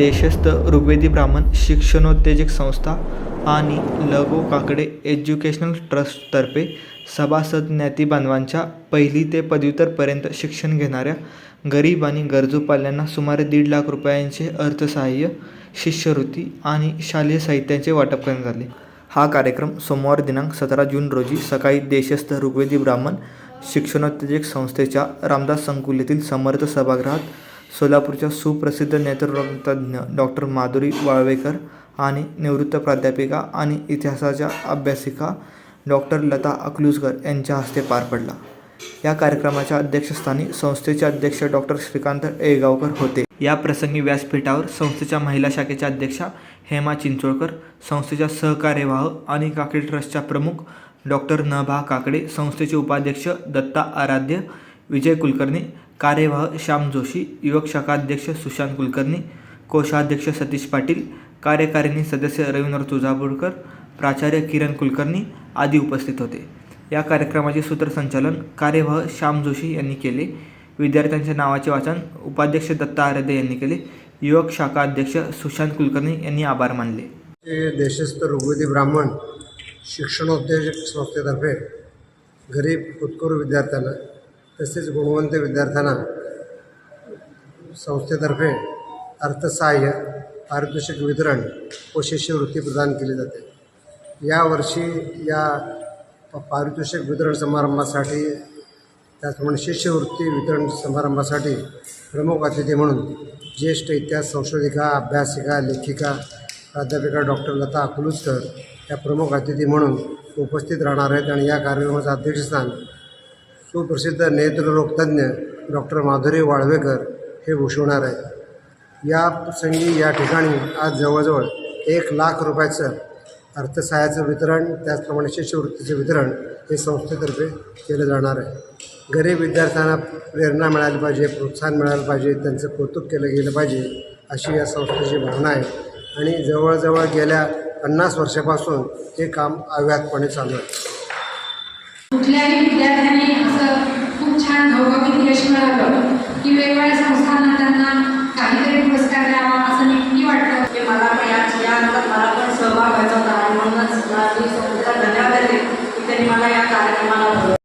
देशस्थ ऋग्वेदी ब्राह्मण शिक्षणोत्तेजक संस्था आणि लगो काकडे एज्युकेशनल ट्रस्टतर्फे सभासद ज्ञातीबांधवांच्या पहिली ते पदव्युत्तरपर्यंत शिक्षण घेणाऱ्या गरीब आणि गरजू पाल्यांना सुमारे दीड लाख रुपयांचे अर्थसहाय्य शिष्यवृत्ती आणि शालेय साहित्याचे वाटप करण्यात आले हा कार्यक्रम सोमवार दिनांक सतरा जून रोजी सकाळी देशस्थ ऋग्वेदी ब्राह्मण शिक्षणोत्तेजक संस्थेच्या रामदास संकुल येथील समर्थ सभागृहात सोलापूरच्या सुप्रसिद्ध नेत्ररोगतज्ञ डॉक्टर माधुरी वाळवेकर आणि निवृत्त प्राध्यापिका आणि इतिहासाच्या अभ्यासिका डॉक्टर लता अकलूजकर यांच्या हस्ते पार पडला. या कार्यक्रमाच्या अध्यक्षस्थानी संस्थेचे अध्यक्ष डॉक्टर श्रीकांत येळगावकर होते. या प्रसंगी व्यासपीठावर संस्थेच्या महिला शाखेच्या अध्यक्षा हेमा चिंचोळकर संस्थेच्या सहकार्यवाह आणि काकडे ट्रस्टच्या प्रमुख डॉक्टर नभा काकडे संस्थेचे उपाध्यक्ष दत्ता आराध्य विजय कुलकर्णी कार्यवाह श्याम जोशी युवक शाखाध्यक्ष सुशांत कुलकर्णी कोषाध्यक्ष सतीश पाटील कार्यकारिणी सदस्य रवींद्र तुळजापूरकर प्राचार्य किरण कुलकर्णी आदी उपस्थित होते. या कार्यक्रमाचे सूत्रसंचालन कार्यवाह श्याम जोशी यांनी केले. विद्यार्थ्यांच्या नावाचे वाचन उपाध्यक्ष दत्ता आराध्य यांनी केले. युवक शाखा अध्यक्ष सुशांत कुलकर्णी यांनी आभार मानले. देशस्थ ऋग्वेदी ब्राह्मण शिक्षणोद्योजक संस्थेतर्फे गरीब उत्कूर विद्यार्थ्यांना तसेच गुणवंत विद्यार्थ्यांना संस्थेतर्फे अर्थसहाय्य पारितोषिक वितरण व शिष्यवृत्ती प्रदान केली जाते. यावर्षी या पारितोषिक वितरण समारंभासाठी त्याचप्रमाणे शिष्यवृत्ती वितरण समारंभासाठी प्रमुख अतिथी म्हणून ज्येष्ठ इतिहास संशोधिका अभ्यासिका लेखिका प्राध्यापिका डॉक्टर लता अकलूजकर या प्रमुख अतिथी म्हणून उपस्थित राहणार आहेत आणि या कार्यक्रमाचं अध्यक्षस्थान सुप्रसिद्ध नेत्ररोगतज्ञ डॉक्टर माधुरी वाळवेकर हे भूषवणार आहेत. या प्रसंगी या ठिकाणी आज जवळजवळ एक लाख रुपयाचं अर्थसहाय्याचं वितरण त्याचप्रमाणे शिष्यवृत्तीचे वितरण हे संस्थेतर्फे केलं जाणार आहे. गरीब विद्यार्थ्यांना प्रेरणा मिळाली पाहिजे प्रोत्साहन मिळालं पाहिजे त्यांचं कौतुक केलं गेलं पाहिजे अशी या संस्थेची भावना आहे. आणि जवळजवळ गेल्या पन्नास वर्षापासून हे काम अव्याहतपणे चालू आहे. कुठल्याही विद्यार्थ्यांनी असं खूप छान घवघवीत यश मिळवलं की वेगवेगळ्या संस्थांना त्यांना काहीतरी पुरस्कार द्यावा असं नक्की वाटतं की मला पण यात या मला पण सहभाग व्हायचा होता आणि म्हणूनच मला मी धन्यवाद देते की त्यांनी मला या कार्यक्रमाला